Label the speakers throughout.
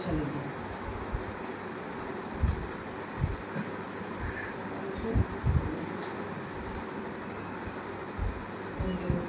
Speaker 1: को समझ लो Thank you.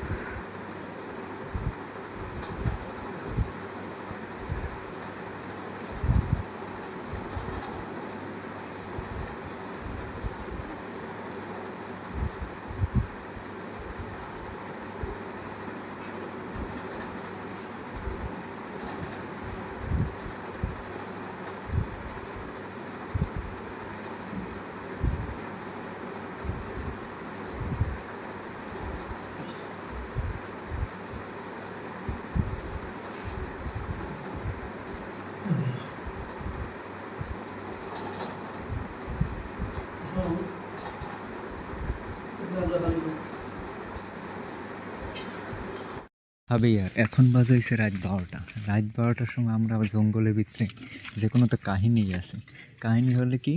Speaker 2: হবে আর এখন বাজে হয়েছে রাত বারোটা। রাত বারোটার সময় আমরা জঙ্গলের ভিতরে যে কোনো তো কাহিনী আছে। কাহিনী হলে কি,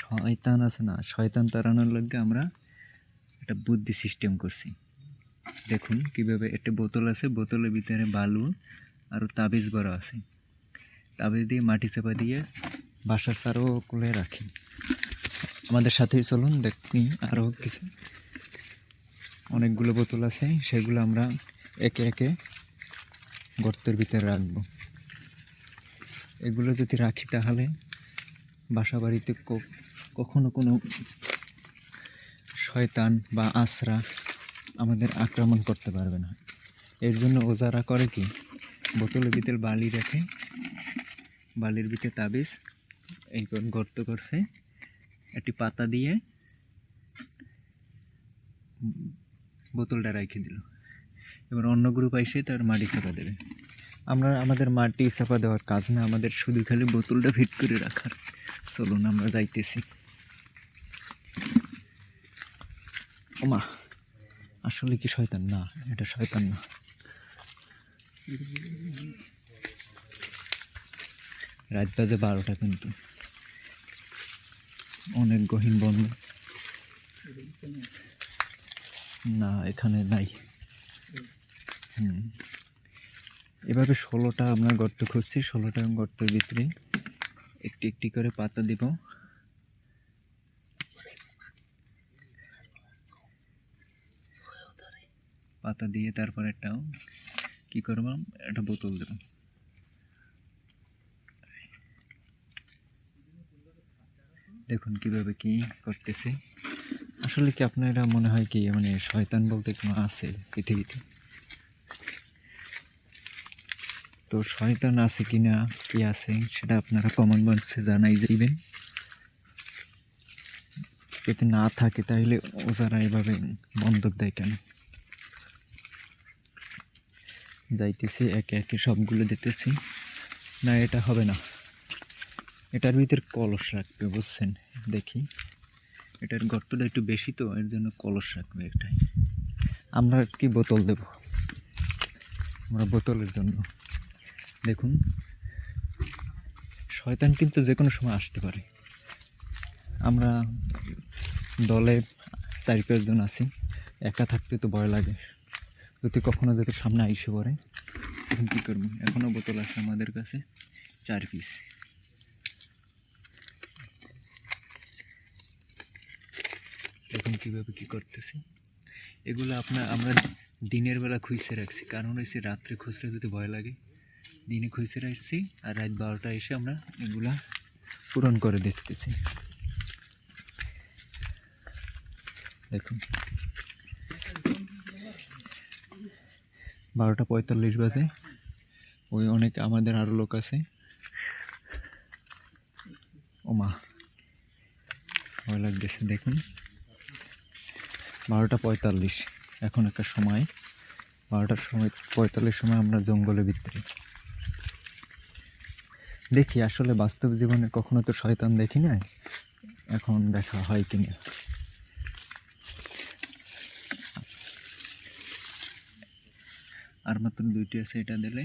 Speaker 2: শয়তান আছে না, শয়তান তাড়ানোর লগে আমরা একটা বুদ্ধি সিস্টেম করছি। দেখুন কীভাবে একটা বোতল আছে, বোতলের ভিতরে বালু আর তাবিজ বড় আছে। তাবিজ দিয়ে মাটি চাপা দিয়ে বাসার সারও কোলে রাখি। আমাদের সাথেই চলুন, দেখি আরও কিছু। অনেকগুলো বোতল আছে, সেগুলো আমরা একে একে গর্তের ভিতরে রাখব। এগুলো যদি রাখি তাহলে বাসা বাড়িতে কখনো কোনো শয়তান বা আশ্রা আমাদের আক্রমণ করতে পারবে না। এর জন্য ওজারা করে কি? বোতলের ভিতরে বালি রেখে, বালির ভিতরে তাবিজ, এই গর্ত করছে, একটি পাতা দিয়ে বোতলটা রেখে দিল। এবার অন্য গ্রুপ এসে তার মাটি চাপা দেবে। আমরা আমাদের মাটি চাপা দেওয়ার কাজ না, আমাদের শুধু খালি বোতলটা ফিট করে রাখার। চলুন আমরা যাইতেছি। ওমা, আসলে কি শয়তান? না, এটা শয়তান না। রাত বাজে বারোটা কিন্তু। অনেক গহীন বন্ধ। না, এখানে নাই। এভাবে ষোলোটা আমরা গর্ত খুঁজছি, ষোলোটা গর্তের ভিতরে একটি একটি করে পাতা দিব। পাতা দিয়ে তারপর একটা কি করব? একটা বোতল দেব। দেখুন কীভাবে কি করতেছে। আসলে কি আপনারা মনে হয় কি মানে শয়তান বলতে কোনো আছে পৃথিবীতে? তো শয়তান আছে কি না কি আছে, সেটা আপনারা কমন বক্সে জানাই যাইবেন যদি না থাকে তাহলে ওজারা এভাবে বন্ধক দেয় কেন? যাইতেছি, একে একে সবগুলো দিতেছি না, এটা হবে না। এটার ভিতর কলস রাখবে, বুঝছেন? দেখি। এটার গর্তটা একটু বেশি তো, এর জন্য কলস রাখবে একটাই। আমরা কি বোতল দেব? আমরা বোতলের জন্য। দেখুন, শয়তান কিন্তু যে কোনো সময় আসতে পারে। আমরা দলে চারি পাঁচজন আছি, একা থাকতে তো ভয় লাগে। যদি কখনো যদি সামনে আইসে পড়ে, তখন কী করব এখনও বোতল আছে আমাদের কাছে, চার পিস। এখন কীভাবে কী করতেছি? এগুলো আপনার আমরা দিনের বেলা খুঁজছে রাখছি। কারণ হয়েছে রাত্রে খুঁজলে যদি ভয় লাগে, দিনে খুঁজে রাখছি আর রাত বারোটা এসে আমরা এগুলা পূরণ করে দেখতেছি। দেখুন। বারোটা পঁয়তাল্লিশ বাজে। ওই অনেক আমাদের আরও লোক আছে। ও মা ভয় লাগতেছে, দেখুন। বারোটা পঁয়তাল্লিশ। এখন একটা সময়। বারোটার সময়, পঁয়তাল্লিশ সময় আমরা জঙ্গলে ভিতরে দেখি, আসলে বাস্তব জীবনে কখনো তো শয়তান দেখি না এখন দেখা হয় কি না? আর মাত্র দুইটি আছে এটা দিলে।